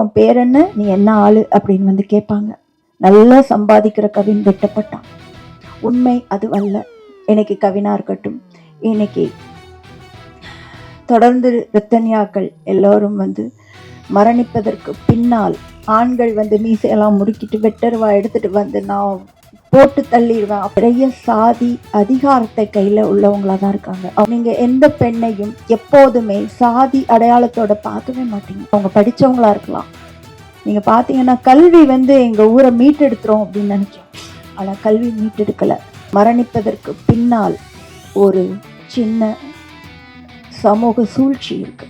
உன் பேர் என்ன? நீ என்ன ஆளு? அப்படின்னு வந்து கேட்பாங்க. நல்லா சம்பாதிக்கிற கவின் வெட்டப்பட்டான். உண்மை அது அல்ல. இன்னைக்கு கவினா இருக்கட்டும். இன்னைக்கு தொடர்ந்து ரத்தன்யாக்கள் எல்லோரும் வந்து மரணிப்பதற்கு பின்னால் ஆண்கள் வந்து மீசையெல்லாம் முறுக்கிட்டு வெட்டருவா எடுத்துட்டு வந்து நான் போட்டு தள்ளிடுவேன். நிறைய சாதி அதிகாரத்தை கையில உள்ளவங்களா தான் இருக்காங்க. அவங்க- நீங்க எந்த பெண்ணையும் எப்போதுமே சாதி அடையாளத்தோட பார்க்கவே மாட்டீங்க. அவங்க படிச்சவங்களா இருக்கலாம். நீங்க பாத்தீங்கன்னா கல்வி வந்து எங்க ஊரை மீட்டெடுத்துரும் அப்படின்னு நினைச்சோம் ஆனா கல்வி மீட்டெடுக்கல. மரணிப்பதற்கு பின்னால் ஒரு சின்ன சமூக சூழ்ச்சி இருக்கு.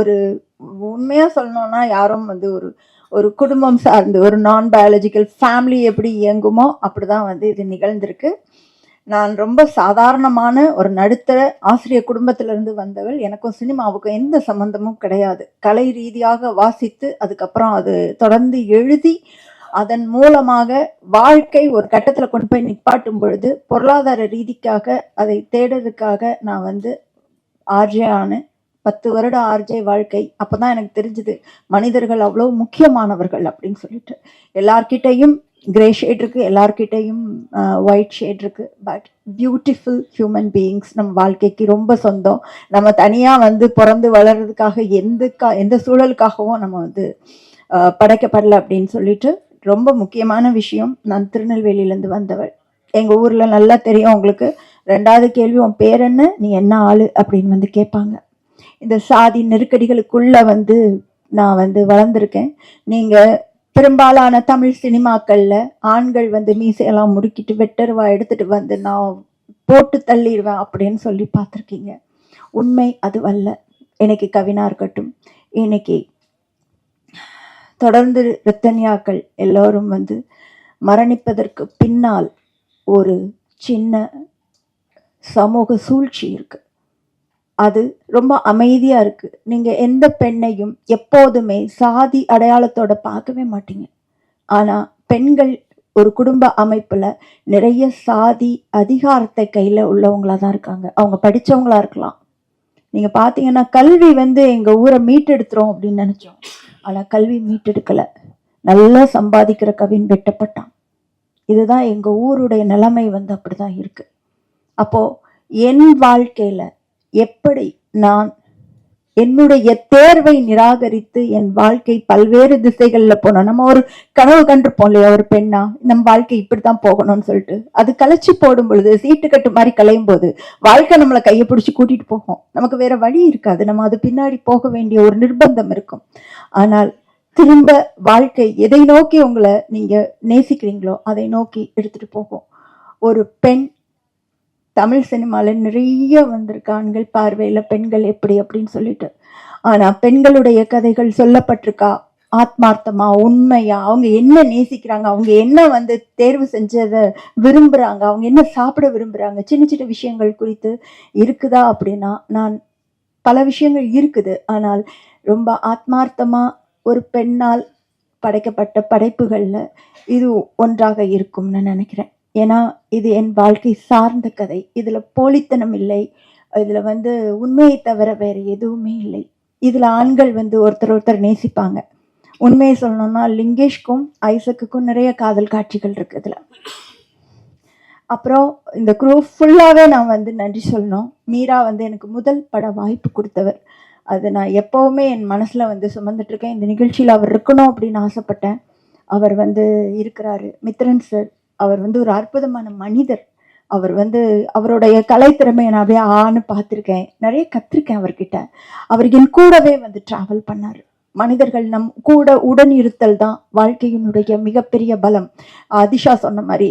ஒரு உண்மையாக சொல்லணும்னா யாரும் வந்து ஒரு ஒரு குடும்பம் சார்ந்து ஒரு நான் பயாலஜிக்கல் ஃபேமிலி எப்படி இயங்குமோ அப்படி தான் வந்து இது நிகழ்ந்திருக்கு. நான் ரொம்ப சாதாரணமான ஒரு நடுத்தர ஆசிரியர் குடும்பத்திலிருந்து வந்தவள். எனக்கும் சினிமாவுக்கும் எந்த சம்பந்தமும் கிடையாது. கலை ரீதியாக வாசித்து அதுக்கப்புறம் அது தொடர்ந்து எழுதி அதன் மூலமாக வாழ்க்கை ஒரு கட்டத்தில் கொண்டு போய் நிப்பாட்டும் பொழுது பொருளாதார ரீதிக்காக அதை தேடுறதுக்காக நான் வந்து ஆர்ஜே ஆனேன் பத்து வருட ஆர்ஜே வாழ்க்கை அப்போதான் எனக்கு தெரிஞ்சுது மனிதர்கள் அவ்வளோ முக்கியமானவர்கள் அப்படின்னு சொல்லிட்டு. எல்லார்கிட்டையும் கிரே ஷேட் இருக்குது எல்லார்கிட்டையும் ஒயிட் ஷேட் இருக்குது பட் பியூட்டிஃபுல் ஹியூமன் பீயிங்ஸ் நம்ம வாழ்க்கைக்கு ரொம்ப சொந்தம். நம்ம தனியாக வந்து பிறந்து வளர்றதுக்காக எந்த கா எந்த சூழலுக்காகவும் நம்ம வந்து படைக்கப்படலை படைக்கப்படல அப்படின்னு சொல்லிட்டு ரொம்ப முக்கியமான விஷயம். நான் திருநெல்வேலியிலேருந்து வந்தவள். எங்கள் ஊரில் நல்லா தெரியும் உங்களுக்கு. ரெண்டாவது கேள்வி உன் பேர் என்ன? நீ என்ன ஆள்? அப்படின்னு வந்து கேட்பாங்க. இந்த சாதி நெருக்கடிகளுக்குள்ள வந்து நான் வந்து வளர்ந்துருக்கேன். நீங்க பெரும்பாலான தமிழ் சினிமாக்கள்ல ஆண்கள் வந்து மீசையெல்லாம் முறுக்கிட்டு வெட்டருவா எடுத்துட்டு வந்து நான் போட்டு தள்ளிடுவேன் அப்படின்னு சொல்லி பார்த்துருக்கீங்க. உண்மை அது அல்ல இன்னைக்கு கவினா இருக்கட்டும் இன்னைக்கு தொடர்ந்து ரத்தன்யாக்கள் எல்லோரும் வந்து மரணிப்பதற்கு பின்னால் ஒரு சின்ன சமூக சூழ்ச்சி இருக்குது அது ரொம்ப அமைதியாக இருக்குது நீங்கள் எந்த பெண்ணையும் எப்போதுமே சாதி அடையாளத்தோட பார்க்கவே மாட்டீங்க. ஆனால் பெண்கள் ஒரு குடும்ப அமைப்பில் நிறைய சாதி அதிகாரத்தை கையில் உள்ளவங்களாக தான் இருக்காங்க. அவங்க படிச்சவங்களா இருக்கலாம். நீங்கள் பார்த்தீங்கன்னா கல்வி வந்து எங்கள் ஊரை மீட்டெடுத்துரும் அப்படின்னு நினச்சோம். ஆனால் கல்வி மீட்டெடுக்கலை. நல்லா சம்பாதிக்கிற கவின் வெட்டப்பட்டான். இதுதான் எங்கள் ஊருடைய நிலைமை வந்து அப்படிதான் இருக்குது அப்போது என் வாழ்க்கையில் எப்படி நான் என்னுடைய தேர்வை நிராகரித்து என் வாழ்க்கை பல்வேறு திசைகள்ல போனோம் நம்ம ஒரு கனவு கண்டிருப்போம் இல்லையா? ஒரு பெண்ணா? நம்ம வாழ்க்கை இப்படித்தான் போகணும்னு சொல்லிட்டு. அது கலைச்சு போடும் பொழுது சீட்டு கட்டு மாதிரி கலையும் போது வாழ்க்கை நம்மளை கையை பிடிச்சி கூட்டிட்டு போகும். நமக்கு வேற வழி இருக்காது. நம்ம அது பின்னாடி போக வேண்டிய ஒரு நிர்பந்தம் இருக்கும். ஆனால் திரும்ப வாழ்க்கை எதை நோக்கி உங்களை நீங்க நேசிக்கிறீங்களோ அதை நோக்கி எடுத்துட்டு போகும். ஒரு பெண் தமிழ் சினிமாவில் நிறைய வந்திருக்கு. ஆண்கள் பார்வையில் பெண்கள் எப்படி அப்படின்னு சொல்லிட்டு. ஆனால் பெண்களுடைய கதைகள் சொல்லப்பட்டிருக்கா? ஆத்மார்த்தமா உண்மையா? அவங்க என்ன நேசிக்கிறாங்க? அவங்க என்ன வந்து தேர்வு செஞ்சதை விரும்புகிறாங்க அவங்க என்ன சாப்பிட விரும்புகிறாங்க சின்ன சின்ன விஷயங்கள் குறித்து இருக்குதா அப்படின்னா நான் பல விஷயங்கள் இருக்குது. ஆனால் ரொம்ப ஆத்மார்த்தமாக ஒரு பெண்ணால் படைக்கப்பட்ட படைப்புகளில் இது ஒன்றாக இருக்கும்னு நினைக்கிறேன். ஏன்னா இது என் வாழ்க்கை சார்ந்த கதை. இதில் போலித்தனம் இல்லை. இதில் வந்து உண்மையை தவிர வேறு எதுவுமே இல்லை. இதில் ஆண்கள் வந்து ஒருத்தர் ஒருத்தர் நேசிப்பாங்க. உண்மையை சொல்லணும்னா லிங்கேஷ்க்கும் ஐசக்குக்கும் நிறைய காதல் காட்சிகள் இருக்கு இதில். அப்புறம் இந்த குரூ ஃபுல்லாகவே நான் வந்து நன்றி சொல்லணும். மீரா வந்து எனக்கு முதல் பட வாய்ப்பு கொடுத்தவர். அது நான் எப்போவுமே என் மனசில் வந்து சுமந்துட்டுருக்கேன் இந்த நிகழ்ச்சியில் அவர் இருக்கணும் அப்படின்னு ஆசைப்பட்டேன். அவர் வந்து இருக்கிறாரு. மித்ரன் சார். அவர் வந்து ஒரு அற்புதமான மனிதர். அவர் வந்து அவருடைய கலைத்திறமையை நான் அப்படியே ஆன்னு பார்த்துருக்கேன். நிறைய கற்றுருக்கேன் அவர்கிட்ட. அவர் என் கூடவே வந்து ட்ராவல் பண்ணார். மனிதர்கள் நம் கூட உடன் இருத்தல் தான் வாழ்க்கையினுடைய மிகப்பெரிய பலம். அதிஷா சொன்ன மாதிரி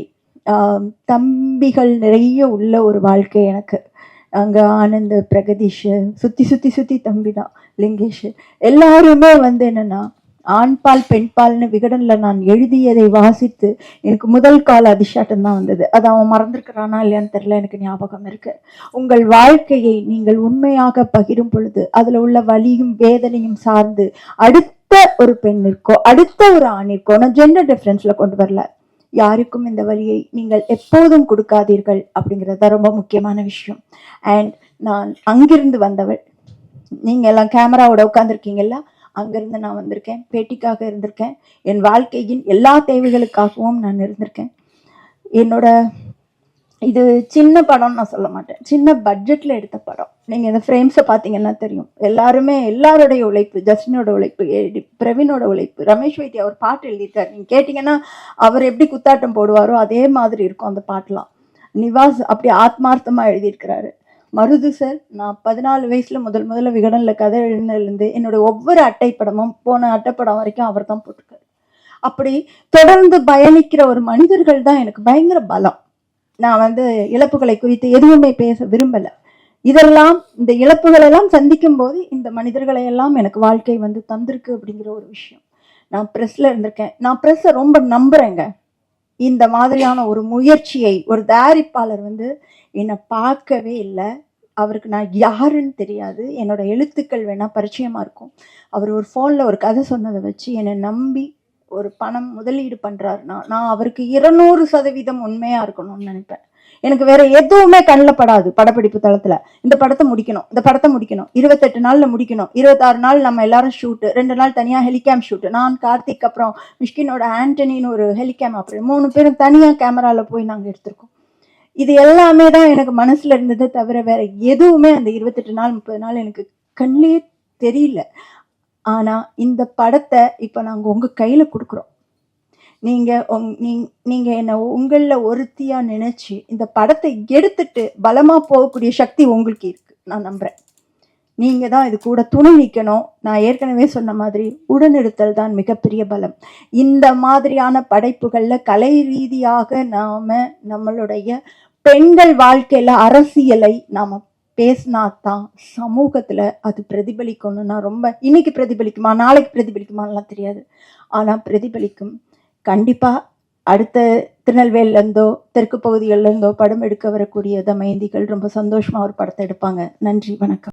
தம்பிகள் நிறைய உள்ள ஒரு வாழ்க்கை எனக்கு. அங்கே ஆனந்த் பிரகதீஷ் சுற்றி சுற்றி சுற்றி தம்பி தான் லிங்கேஷ். எல்லாருமே வந்து என்னென்னா ஆண்பால் பெண்பால்னு விகடனில் நான் எழுதியதை வாசித்து எனக்கு முதல் கால அதிர்ஷ்டம் தான் வந்தது. அது அவன் மறந்துருக்கிறானா இல்லையான்னு தெரில எனக்கு ஞாபகம் இருக்கு. உங்கள் வாழ்க்கையை நீங்கள் உண்மையாக பகிரும் பொழுது அதில் உள்ள வலியும் வேதனையும் சார்ந்து அடுத்த ஒரு பெண்ணிற்கோ அடுத்த ஒரு ஆணிற்கோ நான் ஜெண்டர் டிஃப்ரென்ஸில் கொண்டு வரல. யாருக்கும் இந்த வழியை நீங்கள் எப்போதும் கொடுக்காதீர்கள் அப்படிங்கிறது தான் ரொம்ப முக்கியமான விஷயம். அண்ட் நான் அங்கிருந்து வந்தவள். நீங்கள் எல்லாம் கேமராவோட உட்காந்துருக்கீங்களா அங்கிருந்து நான் வந்திருக்கேன். பேட்டிக்காக இருந்திருக்கேன். என் வாழ்க்கையின் எல்லா தேவைகளுக்காகவும் நான் இருந்திருக்கேன். என்னோட இது சின்ன படம்னு நான் சொல்ல மாட்டேன். சின்ன பட்ஜெட்டில் எடுத்த படம். நீங்கள் இந்த ஃப்ரேம்ஸை பார்த்தீங்கன்னா தெரியும். எல்லாருமே எல்லாருடைய உழைப்பு ஜஸ்டினோட உழைப்பு பிரவீனோட உழைப்பு ரமேஷ் வைத்தியா அவர் பாட்டு எழுதியிருக்கார். நீங்கள் கேட்டிங்கன்னா அவர் எப்படி குத்தாட்டம் போடுவாரோ அதே மாதிரி இருக்கும் அந்த பாட்டெலாம். நிவாஸ் அப்படி ஆத்மார்த்தமாக எழுதியிருக்கிறாரு. மருது சார் நான் பதினாலு வயசில் முதல் முதல்ல விகடனில் கதை எழுதினதுலேருந்து என்னோட ஒவ்வொரு அட்டைப்படமும் போன அட்டைப்படம் வரைக்கும் அவர் தான் போட்டிருக்காரு. அப்படி தொடர்ந்து பயணிக்கிற ஒரு மனிதர்கள் தான் எனக்கு பயங்கர பலம். நான் வந்து இழப்புகளை குறித்து எதுவுமே பேச விரும்பலை. இதெல்லாம் இந்த இழப்புகளெல்லாம் சந்திக்கும் போது இந்த மனிதர்களை எல்லாம் எனக்கு வாழ்க்கை வந்து தந்திருக்கு அப்படிங்கிற ஒரு விஷயம். நான் ப்ரெஸ்ஸில் இருந்திருக்கேன். நான் ப்ரெஸ்ஸை ரொம்ப நம்புறேங்க. இந்த மாதிரியான ஒரு முயற்சியை ஒரு தயாரிப்பாளர் வந்து என்னை பார்க்கவே இல்லை. அவருக்கு நான் யாருன்னு தெரியாது. என்னோட எழுத்துக்கள் வேணால் பரிச்சயமாக இருக்கும். அவர் ஒரு ஃபோனில் ஒரு கதை சொன்னதை வச்சு என்னை நம்பி ஒரு பணம் முதலீடு பண்ணுறாருன்னா நான் அவருக்கு இருநூறு சதவீதம் உண்மையாக இருக்கணும்னு நினைப்பேன். எனக்கு வேற எதுவுமே கண்ணில் படாது படப்பிடிப்பு தளத்தில். இந்த படத்தை முடிக்கணும் இந்த படத்தை முடிக்கணும். இருபத்தெட்டு நாளில் முடிக்கணும். இருபத்தாறு நாள் நம்ம எல்லாரும் ஷூட்டு ரெண்டு நாள் தனியாக ஹெலிகேம் ஷூட்டு நான் கார்த்திக் அப்புறம் மிஷ்கினோட ஆண்டனின்னு ஒரு ஹெலிகேம் அப்புறம் மூணு பேரும் தனியாக கேமராவில் போய் நாங்கள் எடுத்திருக்கோம். இது எல்லாமே தான் எனக்கு மனசுல இருந்ததே தவிர வேற எதுவுமே அந்த இருபத்தெட்டு நாள் முப்பது நாள் எனக்கு கண்ணிலே தெரியல. ஆனால் இந்த படத்தை இப்போ நாங்கள் உங்கள் கையில் கொடுக்குறோம். நீங்கள் உங்- நீங்- நீங்கள் என்னை உங்களில் ஒருத்தியாக நினச்சி இந்த படத்தை எடுத்துட்டு பலமாக போகக்கூடிய சக்தி உங்களுக்கு இருக்குது நான் நம்புகிறேன் நீங்கள் தான் இது கூட துணை நிற்கணும் நான் ஏற்கனவே சொன்ன மாதிரி உடனிருத்தல் தான் மிகப்பெரிய பலம். இந்த மாதிரியான படைப்புகளில் கலை ரீதியாக நாம் நம்மளுடைய பெண்கள் வாழ்க்கையில் அரசியலை நாம் பேசினா தான் சமூகத்தில் அது பிரதிபலிக்கணும்னா ரொம்ப இன்னைக்கு பிரதிபலிக்குமா நாளைக்கு பிரதிபலிக்குமான்லாம் தெரியாது. ஆனால் பிரதிபலிக்கும். கண்டிப்பாக அடுத்த திருநெல்வேலிலேருந்தோ தெற்கு பகுதிகளிலேருந்தோ படம் எடுக்க வரக்கூடிய தமயந்திகள் ரொம்ப சந்தோஷமாக ஒரு படத்தை எடுப்பாங்க. நன்றி வணக்கம்.